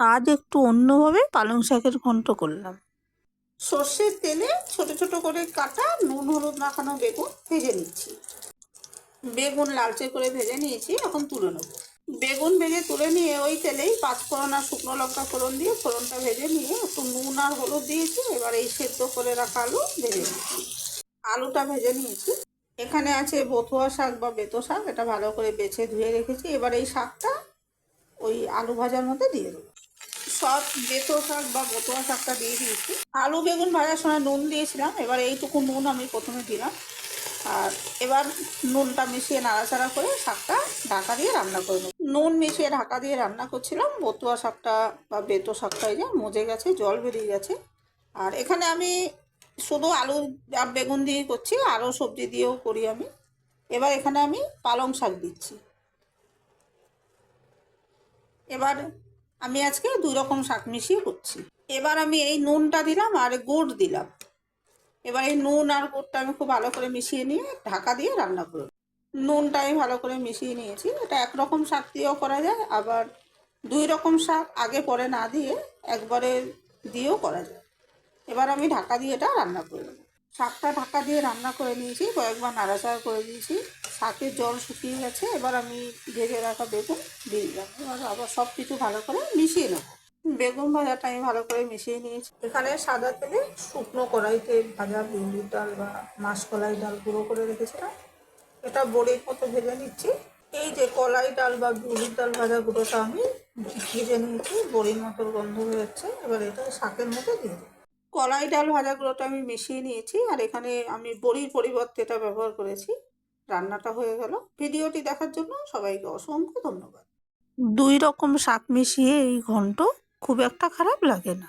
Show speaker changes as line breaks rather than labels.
আজ একটু অন্যভাবে পালং শাকের ঘন্ট করলাম। সর্ষের তেলে ছোট ছোট করে কাটা নুন, হলুদ মাখানো বেগুন ভেজে নিচ্ছি। বেগুন লালচে করে ভেজে নিয়েছি, এখন তুলে নেব। বেগুন ভেজে তুলে নিয়ে ওই তেলেই পাঁচ ফোড়ন আর শুকনো লঙ্কা ফোড়ন দিয়ে ফোড়নটা ভেজে নিয়ে একটু নুন আর হলুদ দিয়েছি, এবার এই সেদ্ধ করে রাখা আলু ভেজে নিয়েছি আলুটা ভেজে নিয়েছি। এখানে আছে বথুয়া শাক বা বেতো শাক, এটা ভালো করে বেছে ধুয়ে রেখেছি। এবার এই শাকটা ওই আলু ভাজার মধ্যে দিয়ে দেবো। সব বেতো শাক বা বতুয়া শাকটা দিয়ে দিয়েছি। আলু, বেগুন ভাজার সময় নুন দিয়েছিলাম। এবার এইটুকু নুন আমি প্রথমে দিলাম। আর এবার নুনটা মিশিয়ে নাড়াচাড়া করে শাকটা ঢাকা দিয়ে রান্না করে নেব। নুন মিশিয়ে ঢাকা দিয়ে রান্না করছিলাম। বতুয়া শাকটা বা বেতো শাকটা এই যে মজে গেছে, জল বেরিয়ে গেছে। আর এখানে আমি শুধু আলু আর বেগুন দিয়ে করছি, আরও সবজি দিয়েও করি আমি। এবার এখানে আমি পালং শাক দিচ্ছি। এবার আমি আজকে দুই রকম শাক মিশিয়ে করছি। এবার আমি এই নুনটা দিলাম আর গুড় দিলাম। এবার এই নুন আর গুড়টা আমি খুব ভালো করে মিশিয়ে নিয়ে ঢাকা দিয়ে রান্না করব। নুনটা আমি ভালো করে মিশিয়ে নিয়েছি। এটা একরকম শাক দিয়েও করা যায়, আবার দুই রকম শাক আগে পরে না দিয়ে একবারে দিয়েও করা যায়। এবার আমি ঢাকা দিয়ে এটা রান্না করে নেব। শাকটা ঢাকা দিয়ে রান্না করে নিয়েছি, কয়েকবার নাড়াচাড়া করে দিয়েছি। শাকের জল শুকিয়ে গেছে, এবার আমি ভেজে রাখা বেগুন দিয়ে দিলাম। এবার আবার সব কিছু ভালো করে মিশিয়ে নেব। বেগুন ভাজাটা আমি ভালো করে মিশিয়ে নিয়েছি। এখানে সাদা তেলে শুকনো কড়াইতে ভাজা বিউলির ডাল বা মাসকলাই ডাল গুঁড়ো করে রেখেছিলাম। এটা বড়ির মতো ভেজে নিচ্ছি। এই যে কলাই ডাল বা বিউলির ডাল ভাজা গুঁড়োটা আমি ভেজে নিয়েছি বড়ির মতো গন্ধ হয়েছে এবার এটা শাকের মধ্যে দিয়ে দেবো কলাই ডাল ভাজাগুলোটা আমি মিশিয়ে নিয়েছি, আর এখানে আমি বড়ির পরিবর্তে এটা ব্যবহার করেছি। রান্নাটা হয়ে গেল। ভিডিওটি দেখার জন্য সবাইকে অসংখ্য ধন্যবাদ। দুই রকম শাক মিশিয়ে এই ঘন্ট খুব একটা খারাপ লাগে না।